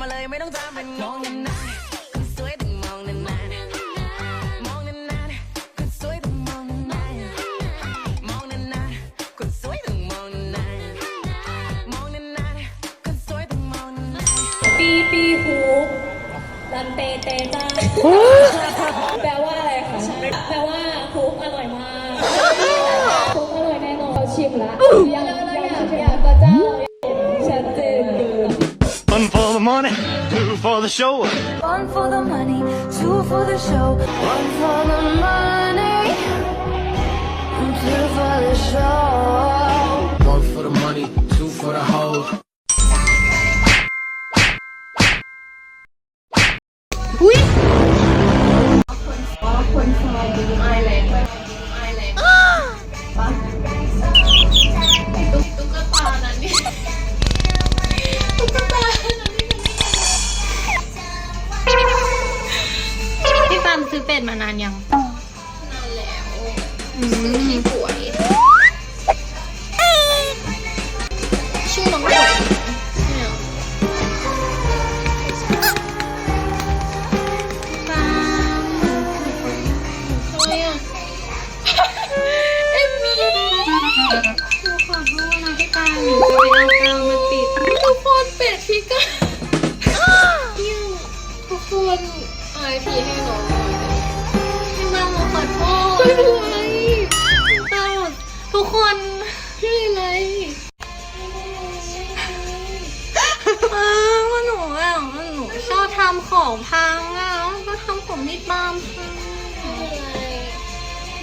มาเลยไม่ต้องทำเป็นงงนานๆคนสวยต้องมองนานๆมองนานๆคนสวยต้องมองนานๆมองนานๆคนสวยต้องมองนานๆมองนานๆคนสวยต้องมองนานๆปีปีฮูกลันเตเตจ้า money, two for the show. One for the money, two for the show. One for the money, two for the show. าร์มซื้อเป็ดมานานยังชื่อน้องป่วยเนี่ยฟาร์มทำไมอะเอมมี่หนูขอโทษนะพี่ฟาร์มหนูจะไปเอากาวมาติดทุกคนเป็ดพี่ก็ยิ่งทุกคนอายพี่ให้น้อง ของพังอะก็ทำของพี่ฟาร์มพังไม่เป็นไร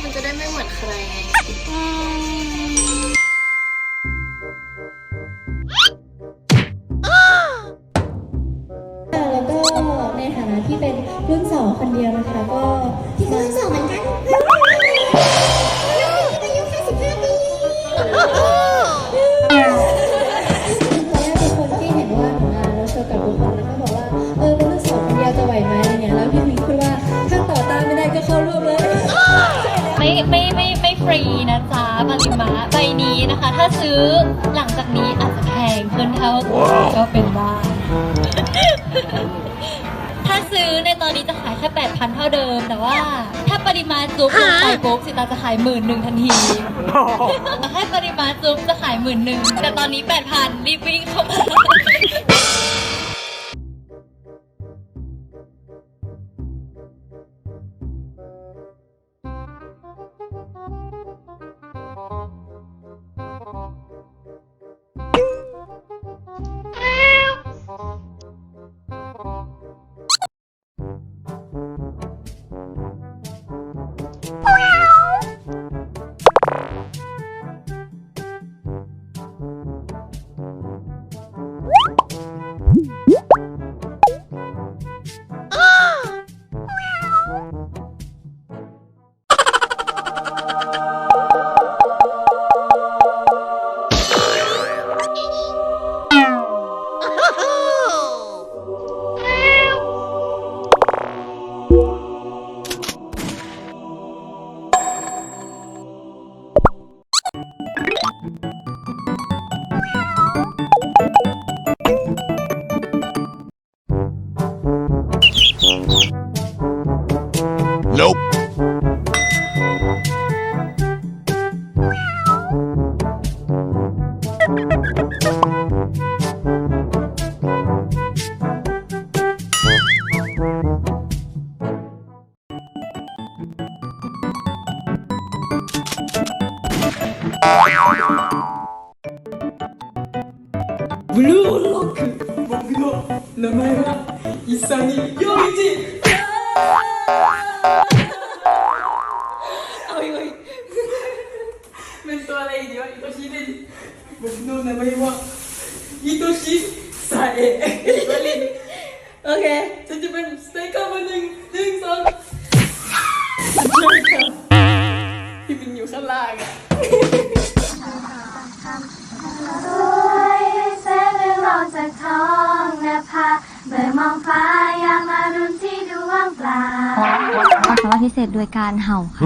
มันจะได้ไม่เหมือนใครไงอืมแล้วก็ในฐานะที่เป็นรุ่นสองคนเดียวนะคะ ก็ที่รุ่นสองเหมือนกัน ฟรีนะจ๊ะปริมาใบนี้นะคะ ถ้าซื้อหลังจากนี้อาจจะแพงขึ้นเท่าก็เป็นได้ถ้าซื้อในตอนนี้จะขายแค่8,000เท่าเดิม แต่ว่าถ้าปริมาณจุ๊บลงไปปุ๊บสิตาจะขายหมื่นหนึ่งทันทีถ้าปริมาณจุ๊บจะขายหมื่นหนึ่งแต่ตอนนี้8,000รีบวิ่งเข้ามา ブルーロック僕の名前は勇陽一あおい。おい メントアレイディ は愛しいレジ僕の名前は愛しさえ OK 30分 ธอมอามคำว่าพิเศษโดยการเห่าค่ะ